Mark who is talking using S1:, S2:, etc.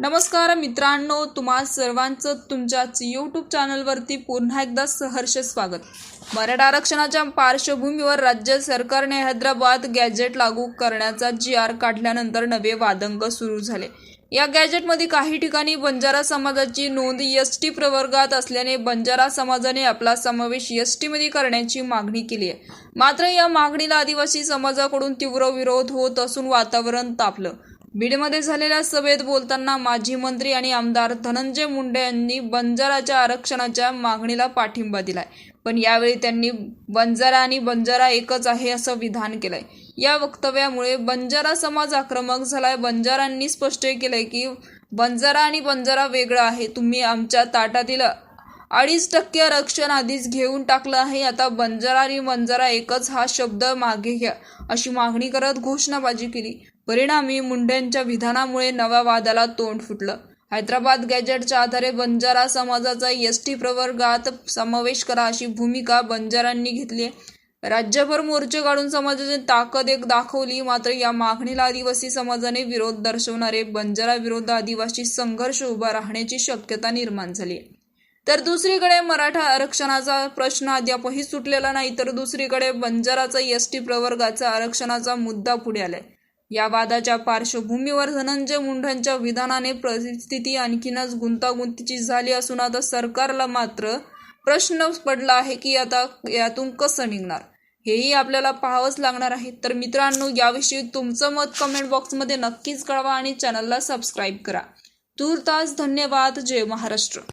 S1: नमस्कार मित्रांनो तुम्हा सर्वांचं तुमच्याच यूट्यूब चॅनलवरती पुन्हा एकदा सहर्ष स्वागत. मराठा आरक्षणाच्या पार्श्वभूमीवर राज्य सरकारने हैदराबाद गॅजेट लागू करण्याचा जी आर काढल्यानंतर नवे वादंग सुरू झाले. या गॅजेटमध्ये काही ठिकाणी बंजारा समाजाची नोंद एस टी प्रवर्गात असल्याने बंजारा समाजाने आपला समावेश एस टीमध्ये करण्याची मागणी केली आहे. मात्र या मागणीला आदिवासी समाजाकडून तीव्र विरोध होत असून वातावरण तापलं. बीडमध्ये झालेल्या सभेत बोलताना माजी मंत्री आणि आमदार धनंजय मुंडे यांनी बंजाराच्या आरक्षणाच्या मागणीला पाठिंबा दिलाय. पण यावेळी त्यांनी बंजारा आणि बंजारा एकच आहे असं विधान केलंय. या वक्तव्यामुळे बंजारा समाज आक्रमक झालाय. बंजारांनी स्पष्ट केलंय की बंजारा आणि बंजारा वेगळं आहे. तुम्ही आमच्या ताटातील अडीच टक्के आरक्षण आधीच घेऊन टाकलं आहे. आता बंजारा आणि बंजारा एकच हा शब्द मागे घ्या अशी मागणी करत घोषणाबाजी केली. परिणामी मुंडेंच्या विधानामुळे नव्या वादाला तोंड फुटलं. हैदराबाद गॅजेटच्या आधारे बंजारा समाजाचा एस टी प्रवर्गात समावेश करा अशी भूमिका बंजारांनी घेतली आहे. राज्यभर मोर्चे काढून समाजाची ताकद एक दाखवली मात्र या मागणीला आदिवासी समाजाने विरोध दर्शवणारे बंजारा विरोध आदिवासी संघर्ष उभा राहण्याची शक्यता निर्माण झाली आहे. तर दुसरीकडे मराठा आरक्षणाचा प्रश्न अद्यापही सुटलेला नाही तर दुसरीकडे बंजाराचा एस टी प्रवर्गाचा आरक्षणाचा मुद्दा पुढे आलाय. या वादाच्या पार्श्वभूमीवर धनंजय मुंढांच्या विधानाने परिस्थिती आणखीनच गुंतागुंतीची झाली असून आता सरकारला मात्र प्रश्न पडला आहे की आता यातून कसं निघणार? हेही आपल्याला पाहावंच लागणार आहे. तर मित्रांनो याविषयी तुमचं मत कमेंट बॉक्समध्ये नक्कीच कळवा आणि चॅनलला सबस्क्राईब करा. तूर्तास धन्यवाद. जय महाराष्ट्र.